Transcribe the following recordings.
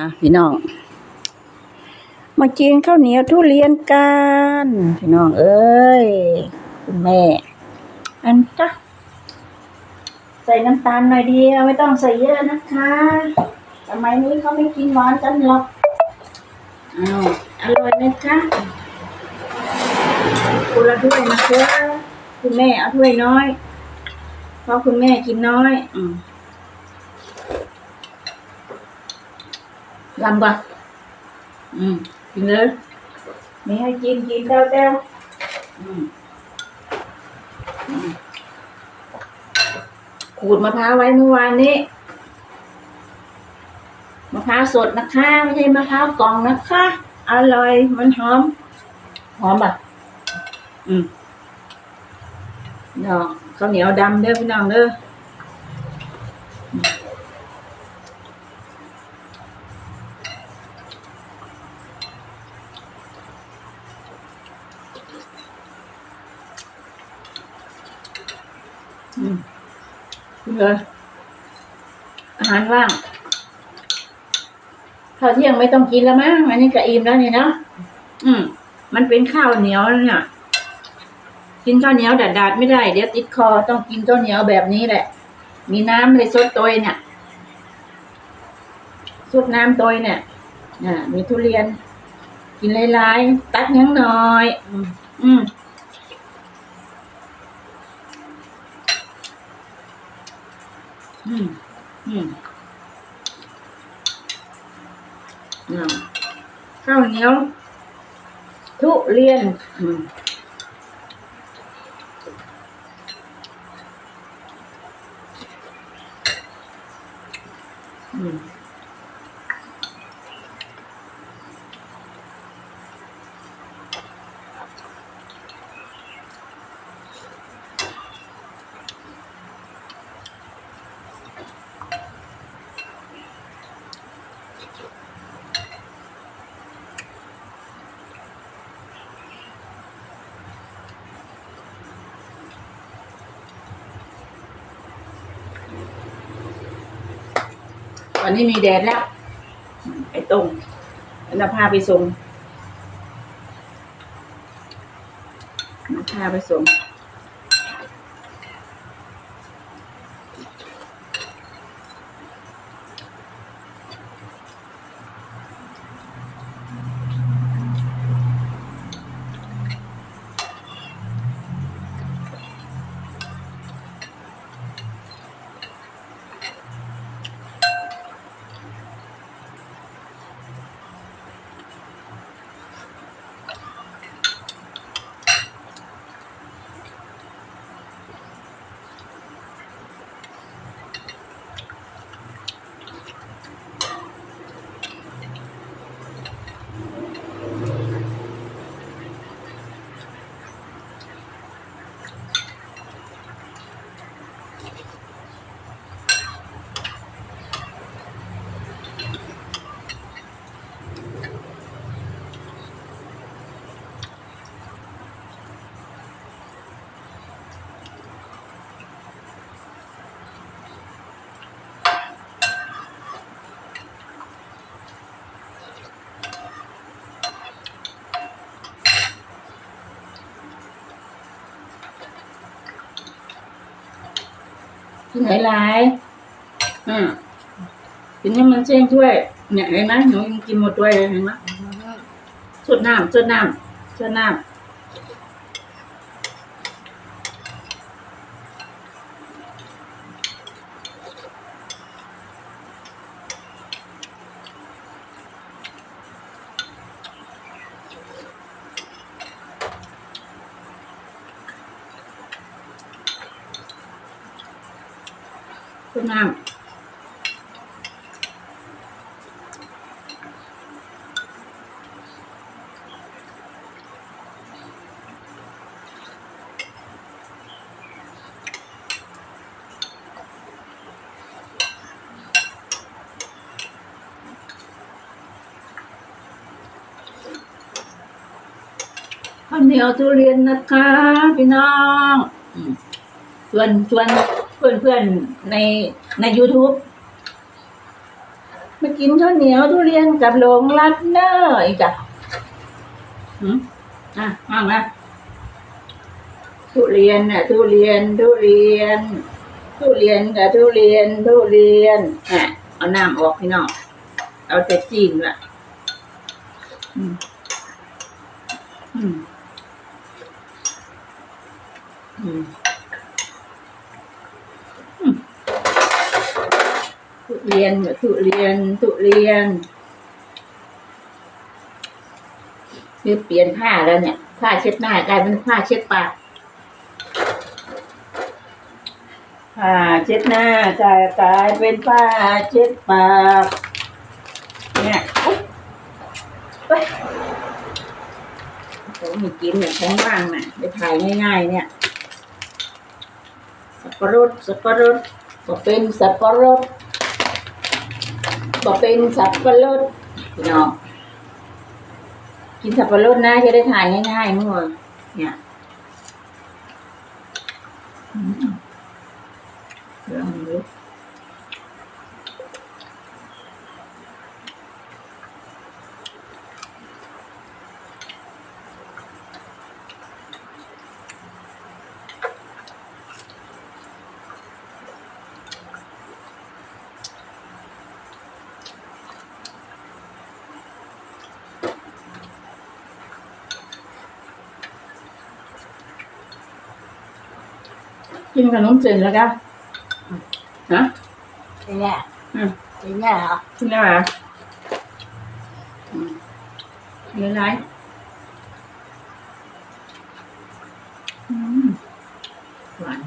อะพี่น้อง มากินข้าวเหนียวทุเรียนกันพี่น้อง เอ้ยคุณแม่ อันจ้ะใส่น้ำตาลหน่อยเดียวไม่ต้องใส่เยอะนะคะสมัยนี้เขาไม่กินหวานกันหรอกอ้าวอร่อยไหมคะคุณละถ้วยนะคะคุณแม่เอาถ้วยน้อย เพราะคุณแม่กินน้อย อืม ลำบะอืมกินเลยมีให้กินกินเต้าเต้าอืมอืมขูดมะพร้าวไว้เมื่อวานนี้มะพร้าวสดนะคะไม่ใช่มะพร้าวกล่องนะคะ อร่อยมันหอม หอมแบบอืมเนาะข้าวเหนียวดำเด้อพี่น้องเด้อ อืมกินเลยอาหารว่างข้าวเที่ยงไม่ต้องกินแล้วมั้งอันนี้ก็อิ่มแล้วนี่เนาะอืม มันเป็นข้าวเหนียวเนี่ยกินข้าวเหนียวดาดๆไม่ได้เดี๋ยวติดคอต้องกินข้าวเหนียวแบบนี้แหละ มีน้ำเลยซดตัวเนี่ยซดน้ำตัวเนี่ยอ่ามีทุเรียน กินหลายๆตัดยังหน่อย อืม อืมอืมอืมอ่าข้าวเหนียวทุเรียน อืมอื อนนี้มีแดดแล้ว ไอ้ตรงแล้วพาไปส่งพาไปส่ง กินหลายๆอืมกินให้มันเส้นถ้วย เนี่ยเห็นไหมหนูยังกินหมดถ้วยเลยเห็นไหมสดน้ำสดน้ำสดน้ำ สดน้ำข้าวเหนียวทุเรียนนะคะ พี่น้องอืมชวนชวน เพื่อนๆในใน YouTube มากินข้าวเหนียวทุเรียนกับหลงรักเนอร์อีกอะหืมอะมามาทุเรียนน่ะ ทุเรียน ทุเรียน ทุเรียนกับทุเรียน ทุเรียนอะเอาน้ำออกพี่น้องเอาแต่จีนละอืมอืมอืม เรียนกับทุเรียนทุเรียนคือเปลี่ยนผ้าแล้วเนี่ยผ้าเช็ดหน้ากลายเป็นผ้าเช็ดปากผ้าเช็ดหน้ากลายกลายเป็นผ้าเช็ดปากเนี่ยอุ๊ยเฮ้ยผมมีกินเนี่ยของว่างน่ะไปถ่ายง่ายๆเนี่ยสับปะรดสับปะรดก็เป็นสับปะรด ก็เป็นสับปะรดพี่น้องกินสับปะรดนะจะได้ทานง่ายๆมั่วเนี่ยอืมลองดู กินขนมจีนแล้วกันฮะเนี่ยอืมเนี่ยเหรอกินได้ไหมอืมกินอะไรอืมหวาน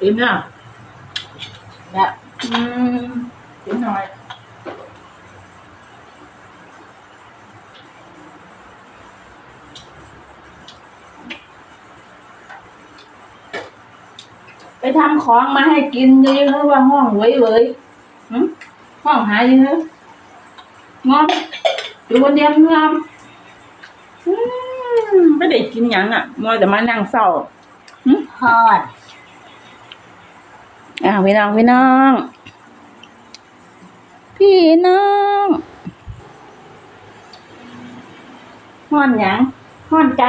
อิ่มอะเนี่ยอืมกินหน่อยไป ทำของมาให้กินเยอะๆว่าห้องเว้ยเว้ยหึห้องหายเยอะงอมอยู่คนเดียวงอมอืมไม่ได้กินหยังอะมัวแต่มานั่งเศร้าทอดอ้าวพี่น้องพี่น้อง พี่น้องห้อนหยังห้อนใจ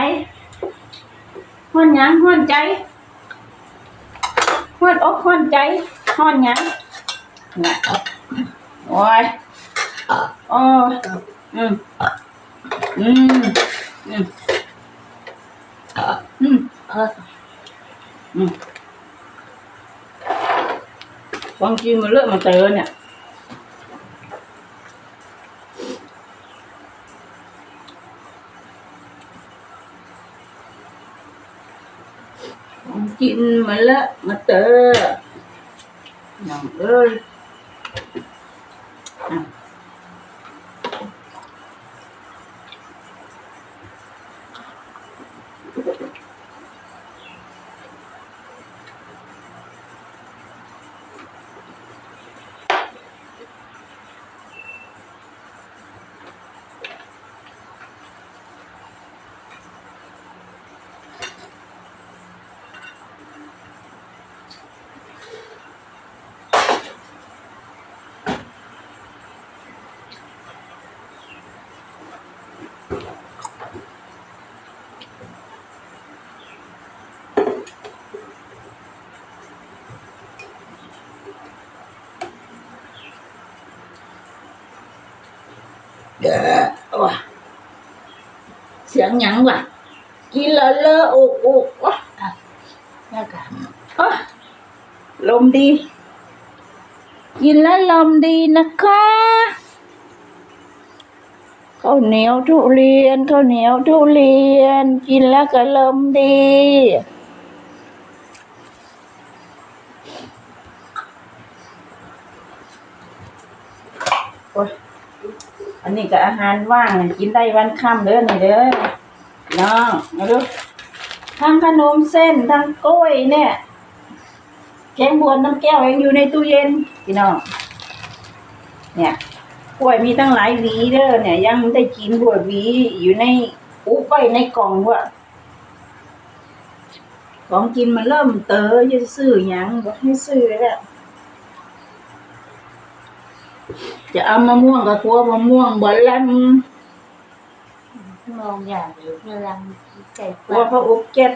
ห้อนหยังห้อนใจ ห้อนอกห้อนใจห้อนหยังน่ะโอ้ยโอ้ยอืมอืมอืมอืมเอออืมความจริงมันเลือกมาเจอเนี่ย ของกินมาเลอะมาเตอน้องเอ้ยอะเด้อว่ะเสียง หยังวะกินแล้วเลอะอุกอุกวะนี่กันอะลมดี กินแล้วลมดีนะคะข้าวเหนียวทุเรียนข้าวเหนียวทุเรียน กินแล้วก็ลมดีอันนี้ก็อาหารว่างกินได้วันค่ำเด้อนี่เด้อ น้องมาดูทั้งขนมเส้นทั้งกล้วยเนี่ยแกงบวนน้ำแก้วยังอยู่ในตู้เย็นพี่น้องเนี่ยกล้วยมีตั้งหลายหวีเด้อเนี่ย ยังได้กินบวหวีอยู่ในอุ๊บไว้ในกล่องว่ะของกินมันเริ่มเต๋อจะซื้อหยังบ่ให้ซื้อแล้วจะเอามะม่วงกับคัวมะม่วงบ่ลำ มองอย่างอยู่พลังใจคัวเขาอกเก็บ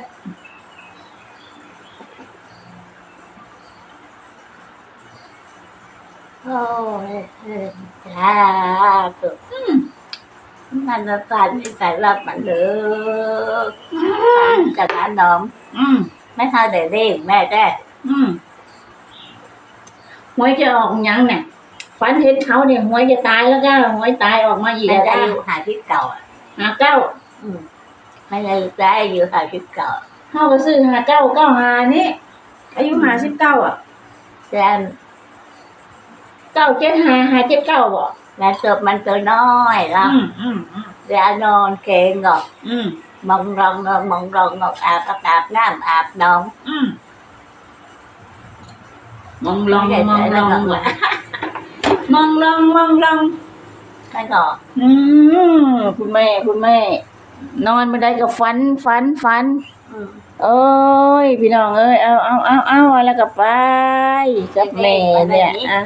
โอ้ยจ้าสุดมันจะตายที่ใส่รับมันเลยจากนั้นน้องอืมไม่ทันได้เรียกแม่ได้อืมหวยจะออกหยังเนี่ยฝันเห็นเขาเนี่ยหวยจะตายแล้วก็หวยตายออกมาอีกไม่แล้วได้ก็อยู่หาที่เก่าอะ หาเก้าอืมไม่ได้ได้อยู่หาที่เก่าเข้าไปซื้อหาเก้าเก้าหานี่อายุหาสิบเก้าอะแล้วเก้าเจ็ดหาหาเจ็ดเก้าบ่แล้วศพมันตัวน้อยแล้วอืมอืมอืมแล้วนอนเกงงอกอืมมองรองงอกมองรองงอกอาบอาบน้ำอาบน้องอืมมองลองไม่ได้มองลองไม่ได้ว่ะมองลองมองลอง นั่นก็อืมคุณแม่ คุณแม่ นอนไม่ได้ก็ฝันฝันฝันอืมเอ้ย พี่น้องเอ้ยเอาเอาเอาเอาแล้วก็ไปกับแม่เนี่ยอะ